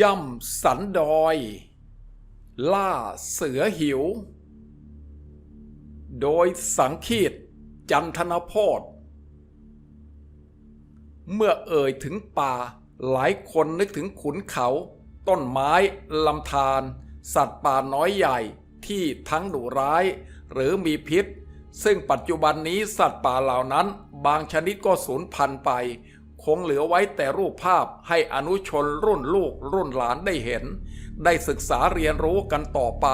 ย่ำสันดอย ล่าเสือหิว โดยสังคีตจันทนโพธเมื่อเอ่ยถึงป่าหลายคนนึกถึงขุนเขา ต้นไม้ลำธารสัตว์ป่าน้อยใหญ่ที่ทั้งดุร้าย หรือมีพิษ ซึ่งปัจจุบันนี้สัตว์ป่าเหล่านั้น บางชนิดก็สูญพันธุ์ไป คงเหลือไว้แต่รูปภาพให้อนุชนรุ่นลูกรุ่นหลานได้เห็น ได้ศึกษาเรียนรู้กันต่อไป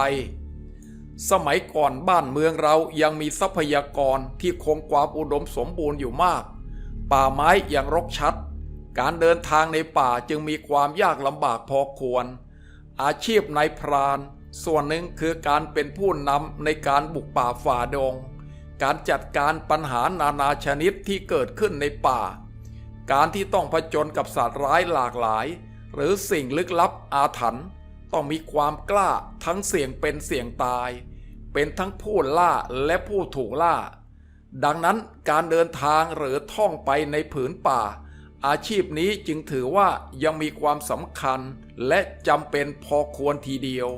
สมัยก่อนบ้านเมืองเรายังมีทรัพยากรที่คงความอุดมสมบูรณ์อยู่มาก ป่าไม้ยังรกชัด การเดินทางในป่าจึงมีความยากลำบากพอควร อาชีพนายพราน ส่วนหนึ่งคือการเป็นผู้นำในการบุกป่าฝ่าดงการจัดการปัญหานานาชนิดที่เกิดขึ้นในป่า การที่ต้องผจญกับสัตว์ร้ายหลากหลาย หรือสิ่งลึกลับอาถรรพ์ต้องมีความกล้าทั้งเสี่ยงเป็นเสี่ยงตาย เป็นทั้งผู้ล่าและผู้ถูกล่า ดังนั้นการเดินทางหรือท่องไปในผืนป่า อาชีพนี้จึงถือว่ายังมีความสำคัญและจำเป็นพอควรทีเดียว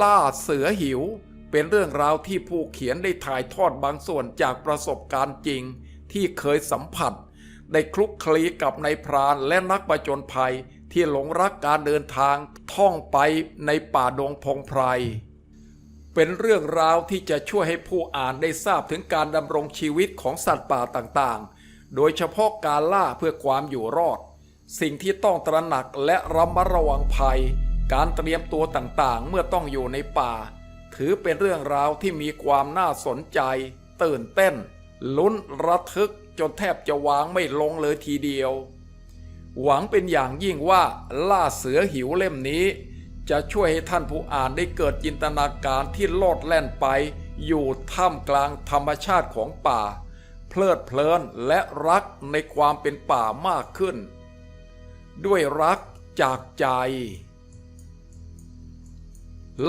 ล่าเสือหิวเป็นเรื่องราวที่ผู้เขียนได้ถ่ายทอดบางส่วนจากประสบการณ์จริงที่เคยสัมผัส ได้คลุกคลีกับนายพรานและนักประจนภัยที่หลงรักการเดินทางท่องไปในป่าดงพงไพร เป็นเรื่องราวที่จะช่วยให้ผู้อ่านได้ทราบถึงการดำรงชีวิตของสัตว์ป่าต่างๆ โดยเฉพาะการล่าเพื่อความอยู่รอด สิ่งที่ต้องตระหนักและระมัดระวังภัย การเตรียมตัวต่างๆ เมื่อต้องอยู่ในป่า ถือเป็นเรื่องราวที่มีความน่าสนใจ ตื่นเต้น ลุ้นระทึกจนแทบจะวางไม่ลงเลยทีเดียว หวังเป็นอย่างยิ่งว่าล่าเสือหิวเล่มนี้ จะช่วยให้ท่านผู้อ่านได้เกิดจินตนาการที่โลดแล่นไป อยู่ท่ามกลางธรรมชาติของป่า เพลิดเพลินและรักในความเป็นป่ามากขึ้น ด้วยรักจากใจ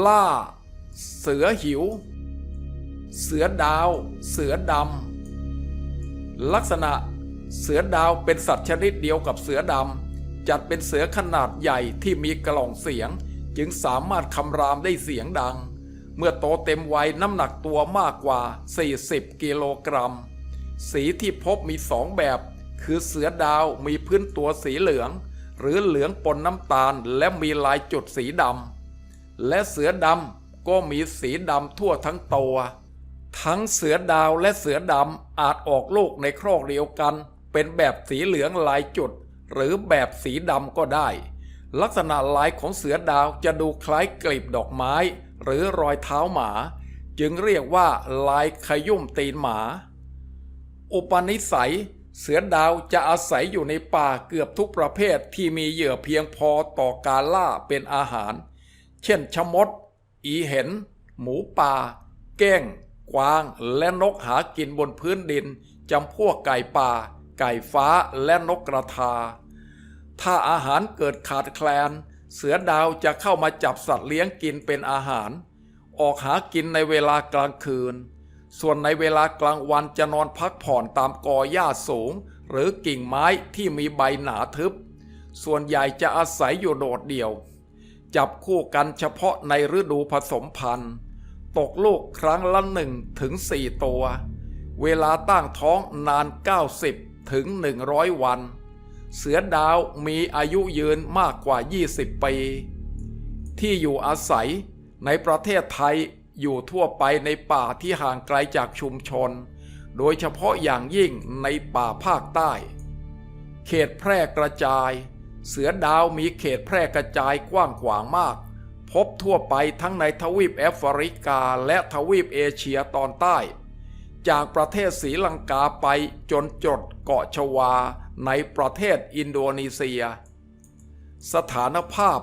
ล่า เสือหิว เสือดาว เสือดำ ลักษณะเสือดาวเป็นสัตว์ชนิดเดียวกับเสือดำจัดเป็นเสือขนาดใหญ่ที่มีกล่องเสียง จึงสามารถคำรามได้เสียงดัง เมื่อโตเต็มวัยน้ำหนักตัวมากกว่า 40 กิโลกรัม สีที่พบมีสองแบบ คือเสือดาวมีพื้นตัวสีเหลือง หรือเหลืองปนน้ำตาลและมีลายจุดสีดำและเสือดำก็มีสีดำทั่วทั้งตัว ทั้งเสือดาวและเสือดำอาจออกลูกในครอกเดียวกัน เป็นแบบสีเหลืองลายจุด หรือแบบสีดำก็ได้ ลักษณะลายของเสือดาวจะดูคล้ายกลีบดอกไม้ หรือรอยเท้าหมา จึงเรียกว่าลายขยุ่มตีนหมา อุปนิสัย เสือดาวจะอาศัยอยู่ในป่าเกือบทุกประเภทที่มีเหยื่อเพียงพอต่อการล่าเป็นอาหาร เช่นชมด อีเห็น หมูป่าเก้ง กวางและนกหากินบนพื้นดินจำพวกไก่ป่า ไก่ฟ้าและนกกระทา ถ้าอาหารเกิดขาดแคลน เสือดาวจะเข้ามาจับสัตว์เลี้ยงกินเป็นอาหาร ออกหากินในเวลากลางคืน ส่วนในเวลากลางวันจะนอนพักผ่อนตามกอหญ้าสูง หรือกิ่งไม้ที่มีใบหนาทึบ ส่วนใหญ่จะอาศัยอยู่โดดเดี่ยว จับคู่กันเฉพาะในฤดูผสมพันธุ์ ตกลูกครั้งละหนึ่งถึงสี่ตัว เวลาตั้งท้องนาน 90 ถึง 100 วัน เสือดาวมีอายุยืนมากกว่า 20 ปี ที่อยู่อาศัยในประเทศไทยอยู่ทั่วไปในป่าที่ห่างไกลจากชุมชน โดยเฉพาะอย่างยิ่งในป่าภาคใต้ เขตแพร่กระจาย เสือดาวมีเขตแพร่กระจายกว้างขวางมาก พบทั่วไปทั้งในทวีปแอฟริกาและทวีปเอเชียตอนใต้ จากประเทศศรีลังกาไปจนจดเกาะชวาในประเทศอินโดนีเซีย สถานภาพ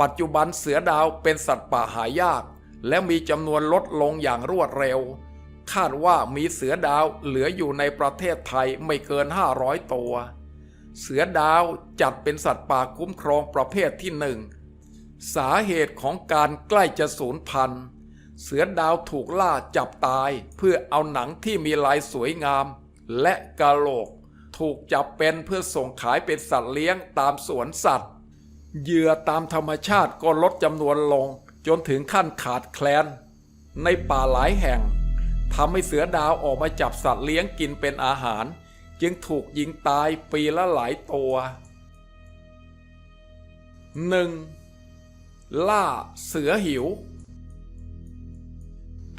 ปัจจุบันเสือดาวเป็นสัตว์ป่าหายาก และมีจำนวนลดลงอย่างรวดเร็ว คาดว่ามีเสือดาวเหลืออยู่ในประเทศไทยไม่เกิน 500 ตัว เสือดาวจัดเป็นสัตว์ป่าคุ้มครองประเภทที่หนึ่ง สาเหตุของการใกล้จะสูญพันธุ์ เสือดาวถูกล่าจับตายเพื่อเอาหนังที่มีลายสวยงาม และกะโหลก ถูกจับเป็นเพื่อส่งขายเป็นสัตว์เลี้ยงตามสวนสัตว์ เหยื่อตามธรรมชาติก็ลดจำนวนลง จนถึงขั้นขาดแคลน ในป่าหลายแห่งทำให้เสือดาวออกมาจับสัตว์เลี้ยงกินเป็นอาหาร จึงถูกยิงตายปีละหลายตัว 1. ล่าเสือหิว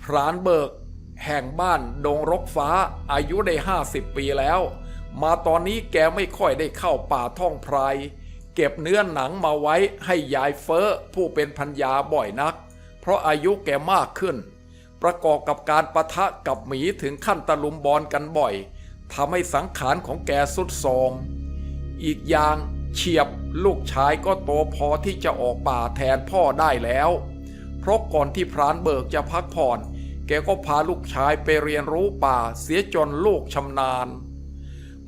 พรานเบิก แห่งบ้านดงรกฟ้าอายุได้ห้าสิบปีแล้ว มาตอนนี้แกไม่ค่อยได้เข้าป่าท่องไพรเก็บเนื้อหนังมาไว้ให้ยายเฟอ้อผู้เป็นพันยาบ่อยนัก เพราะอายุแกมากขึ้น ประกอบกับการประทะกับหมีถึงขั้นตะลุมบอลกันบ่อยทำให้สังขารของแกสุดโทรมอีกอย่าง เฉียบลูกชายก็โตพอที่จะออกป่าแทนพ่อได้แล้ว เพราะก่อนที่พรานเบิกจะพักผ่อน แกก็พาลูกชายไปเรียนรู้ป่าเสียจนลูกชำนาญ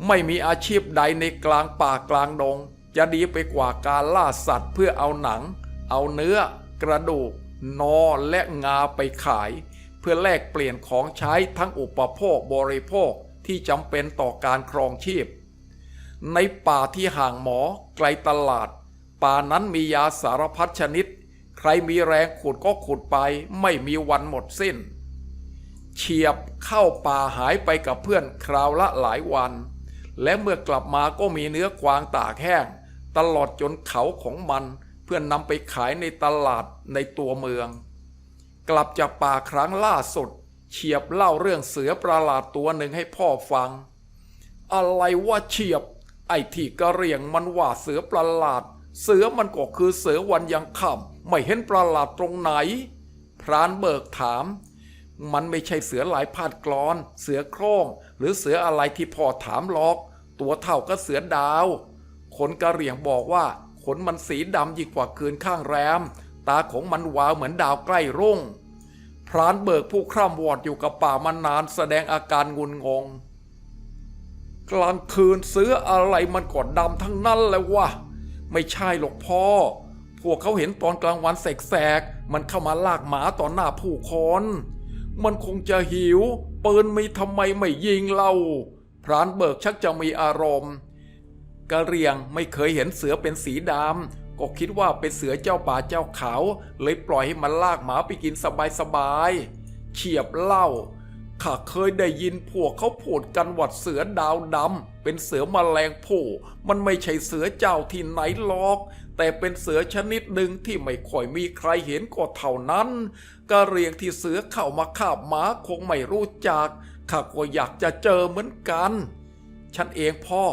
ไม่มีอาชีพใดในกลางป่ากลางดง จะดีไปกว่าการล่าสัตว์เพื่อเอาหนัง เอาเนื้อ กระดูก นอและงาไปขาย เพื่อแลกเปลี่ยนของใช้ทั้งอุปโภคบริโภคที่จำเป็นต่อการครองชีพ ในป่าที่ห่างหมอไกลตลาด ป่านั้นมียาสารพัดชนิด ใครมีแรงขุดก็ขุดไป ไม่มีวันหมดสิ้น เฉียบเข้าป่าหายไปกับเพื่อนคราวละหลายวัน และเมื่อกลับมาก็มีเนื้อกวางตากแห้ง ตลอดจนเขาของมัน เพื่อนนำไปขายในตลาดในตัวเมือง กลับจากป่าครั้งล่าสุดเฉียบเล่าเรื่องเสือประหลาดตัวหนึ่งให้พ่อฟัง อะไรว่าเฉียบ ไอ้ที่กระเรียงมันว่าเสือประหลาด เสือมันก็คือเสือวันยังค่ำไม่เห็นประหลาดตรงไหน พรานเบิกถาม มันไม่ใช่เสือหลายพาดกรอน เสือโคร่ง หรือเสืออะไรที่พ่อถามหรอก ตัวเท่าก็เสือดาวขนกระเรียงบอกว่าขนมันสีดำยิ่งกว่าคืนข้างแรม ตาของมันวาวเหมือนดาวใกล้รุ่ง พรานเบิกผู้คร่ำวอดอยู่กับป่ามานานแสดงอาการงุนงง กลางคืนเสืออะไรมันก็ดำทั้งนั้นแล้ววะไม่ใช่หรอกพ่อ พวกเขาเห็นตอนกลางวันแสกๆมันเข้ามาลากหมาต่อหน้าผู้คนมันคงจะหิวปืนมีทำไมไม่ยิงเรา พรานเบิกชักจะมีอารมณ์กะเรียงไม่เคยเห็นเสือเป็นสีดำก็คิดว่าเป็นเสือเจ้าป่าเจ้าเขา เลยปล่อยให้มันลากหมาไปกินสบายๆเฉียบเล่า ข้าเคยได้ยินพวกเขาพูดกันว่าเสือดาวดำเป็นเสือมแมลงผู้มันไม่ใช่เสือเจ้าที่ไหนหรอก แต่เป็นเสือชนิดหนึ่งที่ไม่ค่อยมีใครเห็นก็เท่านั้นกะเรียงที่เสือเข้ามาคาบหมาคงไม่รู้จักข้าก็อยากจะเจอเหมือนกัน ฉันเองพ่อ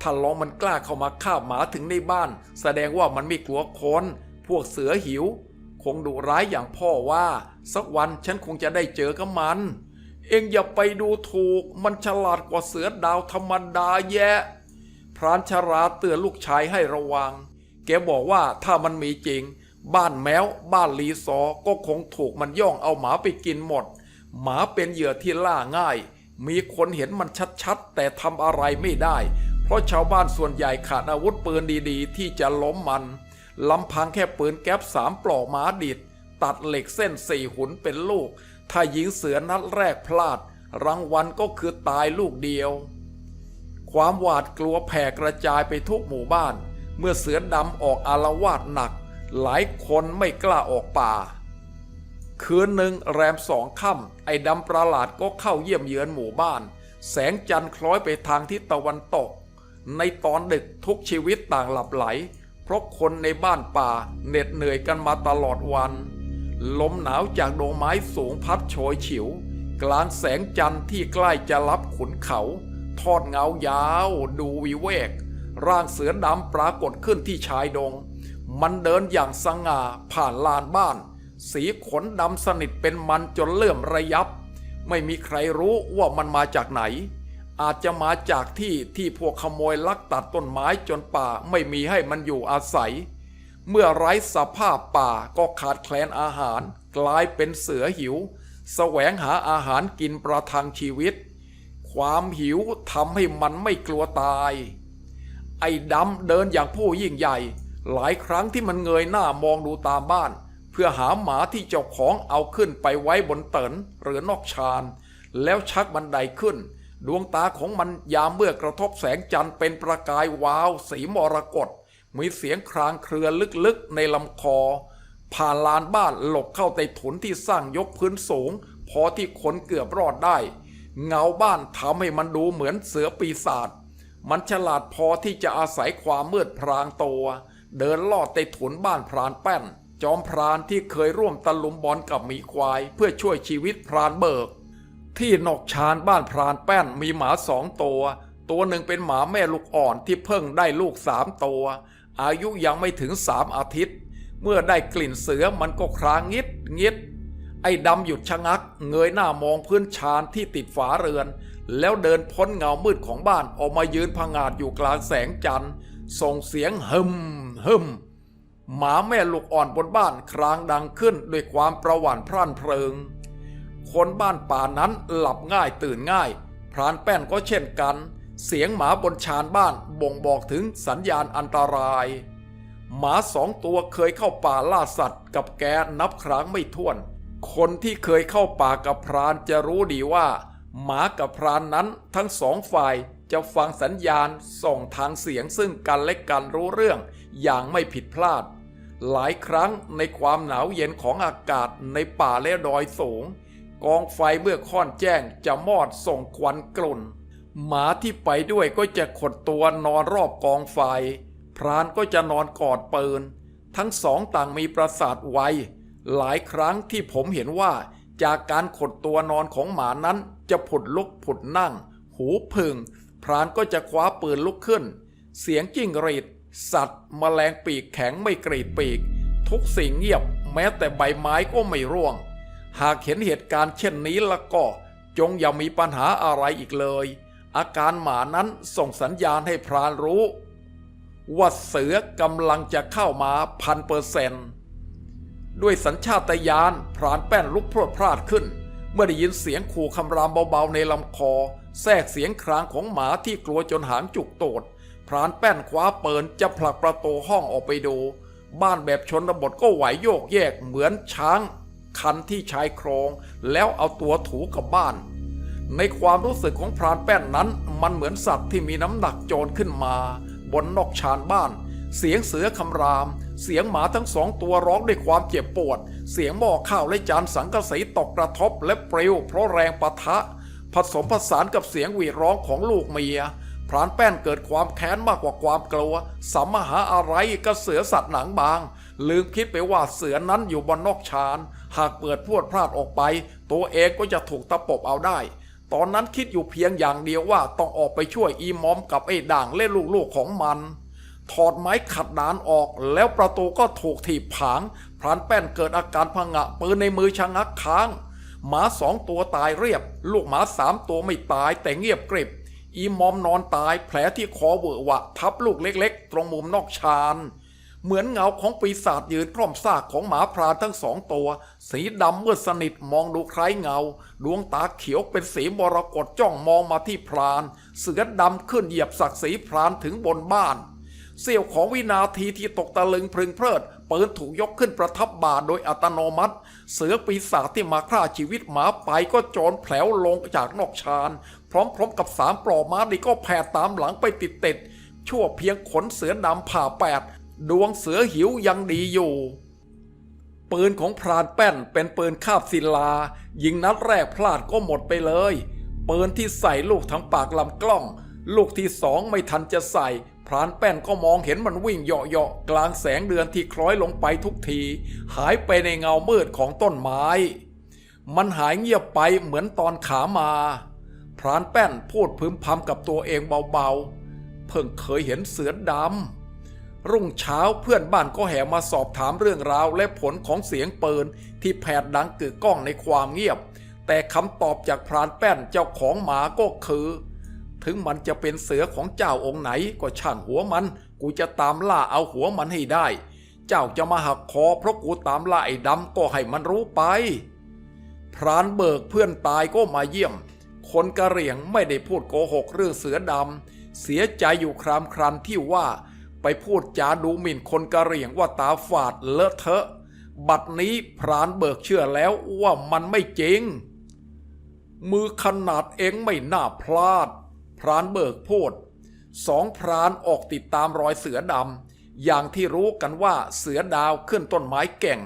ถ้าลองมันกล้าเข้ามาคาบหมาถึงในบ้าน แสดงว่ามันไม่กลัวคนพวกเสือหิว คงดุร้ายอย่างพ่อว่า สักวันฉันคงจะได้เจอกับมัน เองอย่าไปดูถูกมันฉลาดกว่าเสือดาวธรรมดาแยะ พรานชราเตือนลูกชายให้ระวัง แกบอกว่าถ้ามันมีจริง บ้านแมวบ้านลีซอก็คงถูกมันย่องเอาหมาไปกินหมด หมาเป็นเหยื่อที่ล่าง่าย มีคนเห็นมันชัดๆ แต่ทำอะไรไม่ได้ เพราะชาวบ้านส่วนใหญ่ขาดอาวุธปืนดีๆ ที่จะล้มมันลำพังแค่ปืนแก๊ปสามปลอกหมาดิดตัดเหล็กเส้นสี่หุนเป็นลูก ถ้ายิงเสือนัดแรกพลาด รางวัลก็คือตายลูกเดียว ความหวาดกลัวแผ่กระจายไปทุกหมู่บ้าน เมื่อเสือดำออกอารวาสหนัก หลายคนไม่กล้าออกป่า คืนหนึ่งแรมสองค่ำไอ้ดำประหลาดก็เข้าเยี่ยมเยือนหมู่บ้าน แสงจันทร์คล้อยไปทางทิศตะวันตก ในตอนดึกทุกชีวิตต่างหลับไหล เพราะคนในบ้านป่าเหน็ดเหนื่อยกันมาตลอดวัน ลมหนาวจากดงไม้สูงพัดโชยฉิวกลางแสงจันทร์ที่ใกล้จะรับขุนเขา ทอดเงายาวดูวิเวก ร่างเสือดำปรากฏขึ้นที่ชายดง มันเดินอย่างสง่าผ่านลานบ้าน สีขนดำสนิทเป็นมันจนเลื่อมระยับ ไม่มีใครรู้ว่ามันมาจากไหน อาจจะมาจากที่ที่พวกขโมยลักตัดต้นไม้จนป่าไม่มีให้มันอยู่อาศัย เมื่อไร้สภาพป่าก็ขาดแคลนอาหาร กลายเป็นเสือหิวแสวงหาอาหารกินประทังชีวิต ความหิวทำให้มันไม่กลัวตาย ไอ้ดำเดินอย่างผู้ยิ่งใหญ่ หลายครั้งที่มันเงยหน้ามองดูตามบ้าน เพื่อหาหมาที่เจ้าของเอาขึ้นไปไว้บนเตินหรือนอกชาน แล้วชักบันไดขึ้น ดวงตาของมันยามเมื่อกระทบแสงจันทร์เป็นประกายวาว สีมรกต มีเสียงครางเครือลึกๆในลำคอ ผ่านลานบ้านหลบเข้าใต้ถุนที่สร้างยกพื้นสูง พอที่คนเกือบรอดได้ เงาบ้านทำให้มันดูเหมือนเสือปีศาจมันฉลาดพอที่จะอาศัยความมืดพรางตัว เดินลอดใต้ถุนบ้านพรานแป้น จอมพรานที่เคยร่วมตะลุมบอลกับหมีควาย เพื่อช่วยชีวิตพรานเบิก ที่นอกชานบ้านพรานแป้นมีหมาสองตัว ตัวหนึ่งเป็นหมาแม่ลูกอ่อนที่เพิ่งได้ลูกสามตัว อายุยังไม่ถึงสามอาทิตย์ เมื่อได้กลิ่นเสือมันก็ครางงิดงิด ไอ้ดำหยุดชะงัก เงยหน้ามองพื้นชานที่ติดฝาเรือน แล้วเดินพ้นเงามืดของบ้านออกมายืนพงาดอยู่กลางแสงจันทร์ส่งเสียงฮึมฮึมหมาแม่ลูกอ่อนบนบ้านครางดังขึ้นด้วยความประหวั่นพรั่นเพลิง คนบ้านป่านั้นหลับง่ายตื่นง่าย พรานแป้นก็เช่นกัน เสียงหมาบนชานบ้านบ่งบอกถึงสัญญาณอันตราย หมาสองตัวเคยเข้าป่าล่าสัตว์กับแกนับครั้งไม่ถ้วน คนที่เคยเข้าป่ากับพรานจะรู้ดีว่า หมากับพรานนั้นทั้งสองฝ่ายจะฟังสัญญาณส่งทางเสียงซึ่งกันและกันรู้เรื่องอย่างไม่ผิดพลาด หลายครั้งในความหนาวเย็นของอากาศในป่าและดอยสูง กองไฟเมื่อค่อนแจ้งจะมอดส่งควันกลุ่น หมาที่ไปด้วยก็จะขดตัวนอนรอบกองไฟ พรานก็จะนอนกอดปืน ทั้งสองต่างมีประสาทไว หลายครั้งที่ผมเห็นว่าจากการขดตัวนอนของหมานั้นจะผุดลุกผุดนั่ง หูพึงพรานก็จะคว้าปืนลุกขึ้น เสียงจิ้งหรีด สัตว์แมลงปีกแข็งไม่กรีดปีก ทุกสิ่งเงียบแม้แต่ใบไม้ก็ไม่ร่วง หากเห็นเหตุการณ์เช่นนี้แล้วก็ จงอย่ามีปัญหาอะไรอีกเลย อาการหมานั้นส่งสัญญาณให้พรานรู้ ว่าเสือกำลังจะเข้ามาพันเปอร์เซนด้วยสัญชาตญาณพรานแป้นลุกพรวดพลาดขึ้น เมื่อได้ยินเสียงขู่คำรามเบาๆในลำคอ แทรกเสียงครางของหมาที่กลัวจนหางจุกโตดพรานแป้นคว้าเปินจะผลักประตูห้องออกไปดู บ้านแบบชนบทก็ไหวโยกแยกเหมือนช้าง คันที่ชายโครง แล้วเอาตัวถูกับบ้าน ในความรู้สึกของพรานแป้นนั้น มันเหมือนสัตว์ที่มีน้ำหนักโจรขึ้นมา บนนอกชานบ้าน เสียงเสือคำราม เสียงหมาทั้งสองตัวร้องด้วยความเจ็บปวด เสียงหม้อข้าวและจานสังกะสีตกกระทบและปลิวเพราะแรงปะทะ ผสมผสานกับเสียงหวีร้องของลูกเมียพรานแป้นเกิดความแค้นมากกว่าความกลัวสัมมหาอะไรกับเสือสัตว์หนังบาง ลืมคิดไปว่าเสือนั้นอยู่บนนอกชาน หากเปิดพรวดพลาดออกไป ตัวเองก็จะถูกตะปบเอาได้ ตอนนั้นคิดอยู่เพียงอย่างเดียวว่าต้องออกไปช่วยอีมอมกับไอ้ด่างเล่นลูกๆของมัน ถอดไม้ขัดดานออกแล้วประตูก็ถูกถีบผางพรานแป้นเกิดอาการพังะปืนในมือชะงักค้าง หมาสองตัวตายเรียบ ลูกหมาสามตัวไม่ตายแต่เงียบกริบ อีมอมนอนตายแผลที่คอเวอะวะทับลูกเล็กๆ ตรงมุมนอกชาน เหมือนเงาของปีศาจยืนคล่อมซากของหมาพรานทั้งสองตัว สีดำมืดสนิทมองดูคล้ายเงา ดวงตาเขียวเป็นสีมรกตจ้องมองมาที่พราน เสือดำขึ้นเหยียบศักดิ์ศรีพรานถึงบนบ้าน เสี้ยวของวินาทีที่ตกตะลึงพึงเพลิดปืนถูกยกขึ้นประทับบ่าโดยอัตโนมัติ เสือปีศาจที่มาฆ่าชีวิตหมาไปก็โจรแผลวลงจากนอกชานพร้อมๆกับสามปลอม้าดีก็แผ่ตามหลังไปติดๆชั่วเพียงขนเสือดำผ่าแปด ดวงเสือหิวยังดีอยู่ ปืนของพรานแป้นเป็นปืนคาบศิลา ยิงนัดแรกพลาดก็หมดไปเลย ปืนที่ใส่ลูกทั้งปากลำกล้อง ลูกที่สองไม่ทันจะใส่ พรานแป้นก็มองเห็นมันวิ่งเหาะๆกลางแสงเดือนที่คล้อยลงไปทุกที หายไปในเงามืดของต้นไม้ มันหายเงียบไปเหมือนตอนขามาพรานแป้นพูดพึมพำกับตัวเองเบาๆ เพิ่งเคยเห็นเสือดำ รุ่งเช้าเพื่อนบ้านก็แห่มาสอบถามเรื่องราวและผลของเสียงปืนที่แผดดังกึกก้องในความเงียบ แต่คำตอบจากพรานแป้นเจ้าของหมาก็คือ ถึงมันจะเป็นเสือของเจ้าองค์ไหนก็ช่างหัวมัน กูจะตามล่าเอาหัวมันให้ได้ เจ้าจะมาหักคอเพราะกูตามล่าไอ้ดำก็ให้มันรู้ไป พรานเบิกเพื่อนตายก็มาเยี่ยม คนกระเหรี่ยงไม่ได้พูดโกหกเรื่องเสือดำเสียใจอยู่ครามครันที่ว่า ไปพูดจาดูหมิ่นคนกะเหรี่ยงว่าตาฝาดเลอะเทอะ บัดนี้พรานเบิกเชื่อแล้วว่ามันไม่จริง มือขนาดเองไม่น่าพลาด พรานเบิกพูดสองพรานออกติดตามรอยเสือดำอย่างที่รู้กันว่าเสือดาวขึ้นต้นไม้เก่ง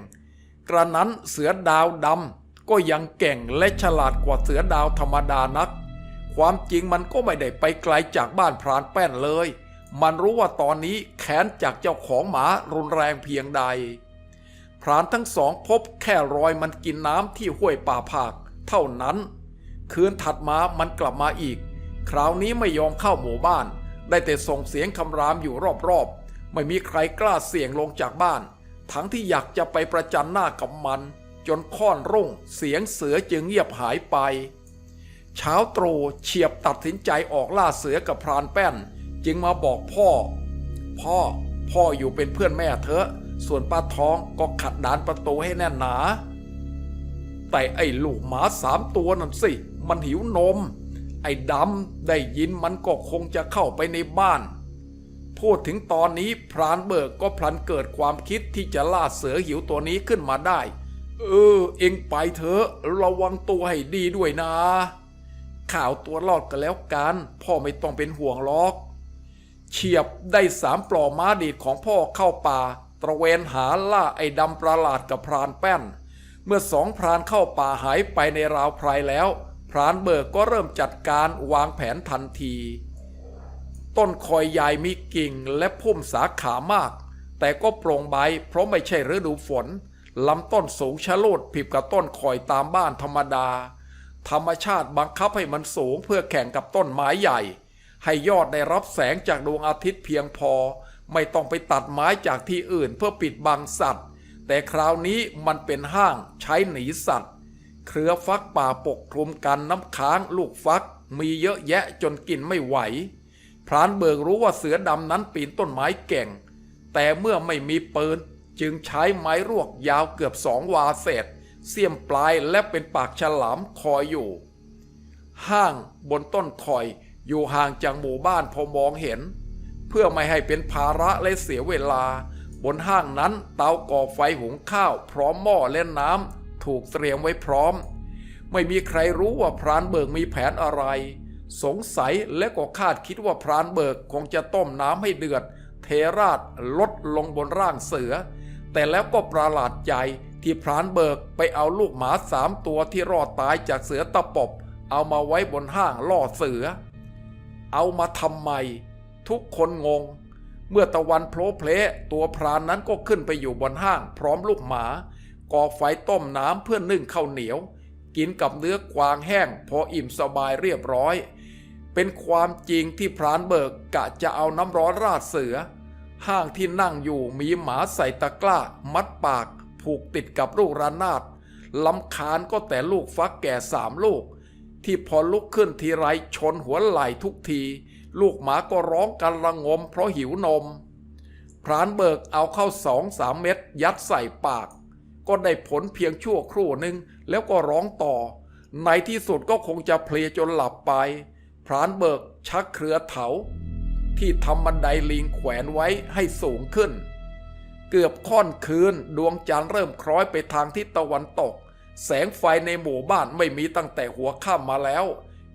กระนั้นเสือดาวดำก็ยังเก่งและฉลาดกว่าเสือดาวธรรมดานัก ความจริงมันก็ไม่ได้ไปไกลจากบ้านพรานแป้นเลย มันรู้ว่าตอนนี้แค้นจากเจ้าของหมารุนแรงเพียงใด พรานทั้งสองพบแค่รอยมันกินน้ำที่ห้วยป่าผาก เท่านั้น คืนถัดมามันกลับมาอีก คราวนี้ไม่ยอมเข้าหมู่บ้าน ได้แต่ส่งเสียงคำรามอยู่รอบๆ ไม่มีใครกล้าเสี่ยงลงจากบ้าน ทั้งที่อยากจะไปประจันหน้ากับมัน จนค่อนรุ่งเสียงเสือจึงเงียบหายไปเช้าตรู่เฉียบตัดสินใจออกล่าเสือกับพรานแป้น จึงมาบอกพ่อ พ่อพ่ออยู่เป็นเพื่อนแม่เถอส่วนป้าทองก็ขัดดานประตูให้แน่นหนา แต่ไอ้ลูกหมาสามตัวนั่นสิ มันหิวนม ไอ้ดำได้ยินมันก็คงจะเข้าไปในบ้าน พูดถึงตอนนี้พรานเบิกก็พลันเกิดความคิดที่จะล่าเสือหิวตัวนี้ขึ้นมาได้ เออ เอ็งไปเถอะระวังตัวให้ดีด้วยนะ ข่าวตัวรอดกันแล้วกัน พ่อไม่ต้องเป็นห่วงหรอก เฉียบได้สามปลอม้าดีดของพ่อเข้าป่า ตระเวนหาล่าไอ้ดำประหลาดกับพรานแป้น เมื่อสองพรานเข้าป่าหายไปในราวไพรแล้ว พรานเบิกก็เริ่มจัดการวางแผนทันที ต้นคอยใหญ่มีกิ่งและพุ่มสาขามาก แต่ก็โปร่งใบเพราะไม่ใช่ฤดูฝนลำต้นสูงชะโลดผิบกับต้นคอยตามบ้านธรรมดา ธรรมชาติบังคับให้มันสูงเพื่อแข่งกับต้นไม้ใหญ่ ให้ยอดได้รับแสงจากดวงอาทิตย์เพียงพอ ไม่ต้องไปตัดไม้จากที่อื่นเพื่อปิดบังสัตว์ แต่คราวนี้มันเป็นห้างใช้หนีสัตว์ เครือฟักป่าปกคลุมกันน้ำค้างลูกฟัก มีเยอะแยะจนกินไม่ไหว พรานเบิกรู้ว่าเสือดำนั้นปีนต้นไม้เก่ง แต่เมื่อไม่มีปืนจึงใช้ไม้รวกยาวเกือบสองวาเศษเสียมปลายและเป็นปากฉลามคอยอยู่ ห้างบนต้นคอย อยู่ห่างจากหมู่บ้านพอมองเห็น เพื่อไม่ให้เป็นภาระและเสียเวลา บนห้างนั้นเตาก่อไฟหุงข้าว พร้อมหม้อและน้ำถูกเตรียมไว้พร้อม ไม่มีใครรู้ว่าพรานเบิกมีแผนอะไร สงสัยและก็คาดคิดว่าพรานเบิกคงจะต้มน้ำให้เดือด เทราดลดลงบนร่างเสือ แต่แล้วก็ประหลาดใจที่พรานเบิกไปเอาลูกหมาสามตัวที่รอดตายจากเสือตะปบ เอามาไว้บนห้างล่อเสือ เอามาทำไม ทุกคนงง เมื่อตะวันโผล่เพลตัวพรานนั้นก็ขึ้นไปอยู่บนห้างพร้อมลูกหมา ก่อไฟต้มน้ำเพื่อนึ่งข้าวเหนียว กินกับเนื้อกวางแห้ง พออิ่มสบายเรียบร้อย เป็นความจริงที่พรานเบิกกะจะเอาน้ำร้อนราดเสือ ห้างที่นั่งอยู่มีหมาใส่ตะกร้า มัดปาก ผูกติดกับลูกระนาดลำคาญก็แต่ลูกฟักแก่สามลูก ที่พอลุกขึ้นทีไรชนหัวไหล่ทุกที ลูกหมาก็ร้องกันระงมเพราะหิวนม พรานเบิกเอาเข้าสองสามเม็ดยัดใส่ปาก ก็ได้ผลเพียงชั่วครู่หนึ่งแล้วก็ร้องต่อ ในที่สุดก็คงจะเพลียจนหลับไป พรานเบิกชักเครือเถา ที่ทำบันไดลิงแขวนไว้ให้สูงขึ้น เกือบค่อนคืนดวงจันทร์เริ่มคล้อยไปทางทิศตะวันตก แสงไฟในหมู่บ้านไม่มีตั้งแต่หัวค่ำมาแล้ว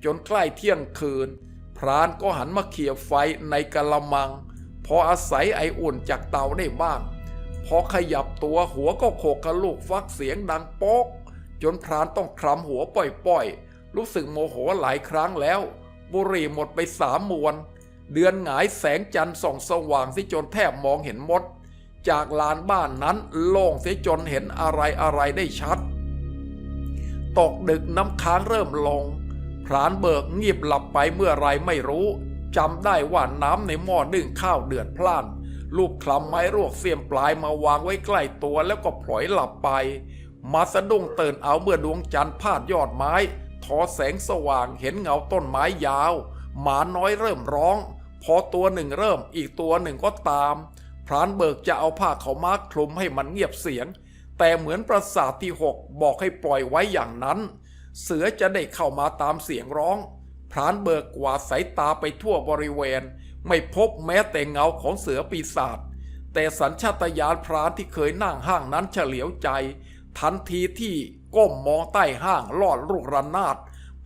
จนใกล้เที่ยงคืน พรานก็หันมาเขี่ยไฟในกะละมัง พออาศัยไออุ่นจากเตาได้บ้างพอขยับตัวหัวก็โขกกระลูกฟักเสียงดังป๊กจนพรานต้องคลำหัวป่อยๆ รู้สึกโมโหหลายครั้งแล้ว บุหรี่หมดไปสามมวน เดือนหงายแสงจันทร์ส่องสว่างสิจนแทบมองเห็นมด จากลานบ้านนั้นโล่งเสียจนเห็นอะไรอะไรได้ชัด ตกดึกน้ำค้างเริ่มลง พรานเบิกเงียบหลับไปเมื่อไรไม่รู้จำได้ว่าน้ำในหม้อนึ่งข้าวเดือดพล่านลูบคลำไม้รวกเสียมปลายมาวางไว้ใกล้ตัวแล้วก็พลอยหลับไป มาสะดุ้งตื่นเอาเมื่อดวงจันทร์พาดยอดไม้ ทอแสงสว่างเห็นเงาต้นไม้ยาว หมาน้อยเริ่มร้อง พอตัวหนึ่งเริ่มอีกตัวหนึ่งก็ตาม พรานเบิกจะเอาผ้าเขามาคลุมให้มันเงียบเสียง แต่เหมือนประสาทที่หกบอกให้ปล่อยไว้อย่างนั้น เสือจะได้เข้ามาตามเสียงร้อง พรานเบิกกวาดสายตาไปทั่วบริเวณ ไม่พบแม้แต่เงาของเสือปีศาจแต่สัญชาตญาณพรานที่เคยนั่งห้างนั้นเฉลียวใจ ทันทีที่ก้มมองใต้ห้างลอดลูกระนาด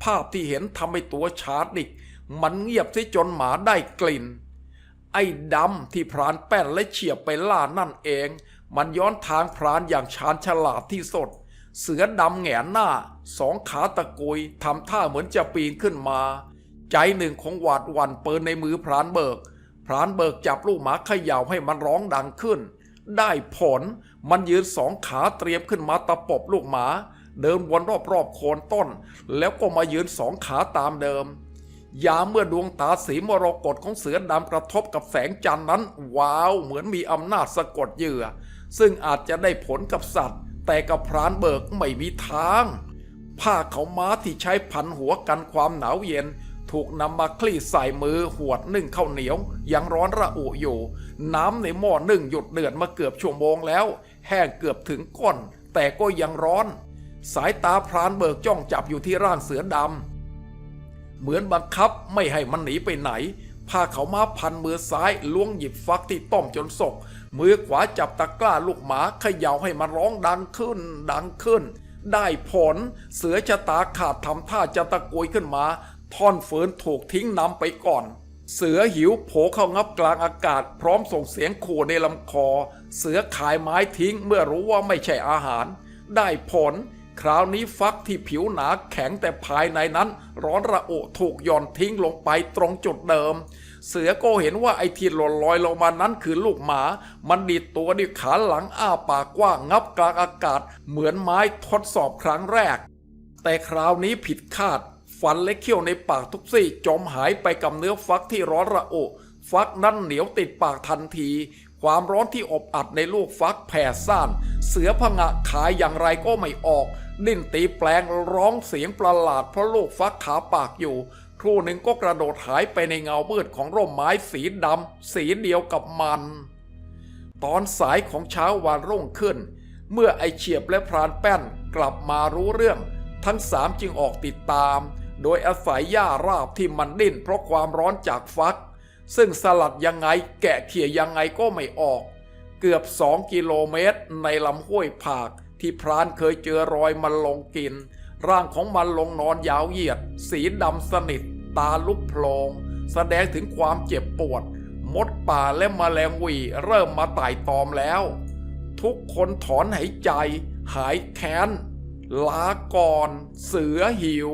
ภาพที่เห็นทำให้ตัวชาร์ดิก มันเงียบซิจนหมาได้กลิ่น ไอ้ดำที่พรานแป้นและเฉียบไปล่านั่นเอง มันย้อนทางพรานอย่างชาญฉลาดที่สุด เสือดำแหงนหน้า สองขาตะกุยทำท่าเหมือนจะปีนขึ้นมา ใจหนึ่งของหวาดหวันเปืนในมือพรานเบิก พรานเบิกจับลูกหมาเขย่าให้มันร้องดังขึ้น ได้ผล มันยืนสองขาเตรียมขึ้นมาตะปบลูกหมา เดินวนรอบๆโคนต้น แล้วก็มายืนสองขาตามเดิมยามเมื่อดวงตาสีมรกตของเสือดำกระทบกับแสงจันทร์นั้น ว้าวเหมือนมีอำนาจสะกดเหยื่อ ซึ่งอาจจะได้ผลกับสัตว์ แต่กับพรานเบิกไม่มีทาง ผ้าเขาม้าที่ใช้พันหัวกันความหนาวเย็น ถูกนำมาคลี่ใส่มือหวดนึ่งข้าวเหนียว ยังร้อนระอุอยู่ น้ำในหม้อนึ่งหยุดเดือดมาเกือบชั่วโมงแล้ว แห้งเกือบถึงก้น แต่ก็ยังร้อน สายตาพรานเบิกจ้องจับอยู่ที่ร่างเสือดำเหมือนบังคับไม่ให้มันหนีไปไหนผ้าเขาวมาพันมือซ้ายล้วงหยิบฟักที่ต้มจนสก มือขวาจับตะกร้าลูกหมาเขย่าให้มันร้องดังขึ้น ดังขึ้น ได้ผล เสือชะตาขาดทำท่าจะตะโกยขึ้นมา ท่อนฝืนถูกทิ้งนำไปก่อน เสือหิวโผเข้างับกลางอากาศ พร้อมส่งเสียงขู่ในลำคอ เสือขายไม้ทิ้งเมื่อรู้ว่าไม่ใช่อาหาร ได้ผล คราวนี้ฟักที่ผิวหนาแข็งแต่ภายในนั้น ร้อนระอุถูกหย่อนทิ้งลงไปตรงจุดเดิม เสือก็เห็นว่าไอ้ที่หล่นลอยลงมานั้นคือลูกหมา มันดีดตัวด้วยขาหลังอ้าปากกว้างงับกลางอากาศ เหมือนไม้ทดสอบครั้งแรก แต่คราวนี้ผิดคาด ฟันและเขี้ยวในปากทุกซี่จมหายไปกับเนื้อฟักที่ร้อนระอุ ฟักนั้นเหนียวติดปากทันที ความร้อนที่อบอัดในลูกฟักแผ่ซ่าน เสือผงะขายอย่างไรก็ไม่ออก ดิ้นตีแปลงร้องเสียงประหลาดเพราะลูกฟักขาปากอยู่ ครู่หนึ่งก็กระโดดหายไปในเงามืดของร่มไม้สีดำสีเดียวกับมัน ตอนสายของเช้าวันรุ่งขึ้น เมื่อไอเฉียบและพรานแป้นกลับมารู้เรื่อง ทั้งสามจึงออกติดตาม โดยอาศัยหญ้าราบที่มันดิ้นเพราะความร้อนจากฟัก ซึ่งสลัดยังไงแกะเขี่ยยังไงก็ไม่ออก เกือบสองกิโลเมตร ในลำห้วยผาก ที่พรานเคยเจอรอยมันลงกินร่างของมันลงนอนยาวเหยียด สีดำสนิท ตาลุกโพลงแสดงถึงความเจ็บปวด มดป่าและมแมลงวีเริ่มมาไต่ตอมแล้ว ทุกคนถอนหายใจ หายแค้นลาก่อน เสือหิว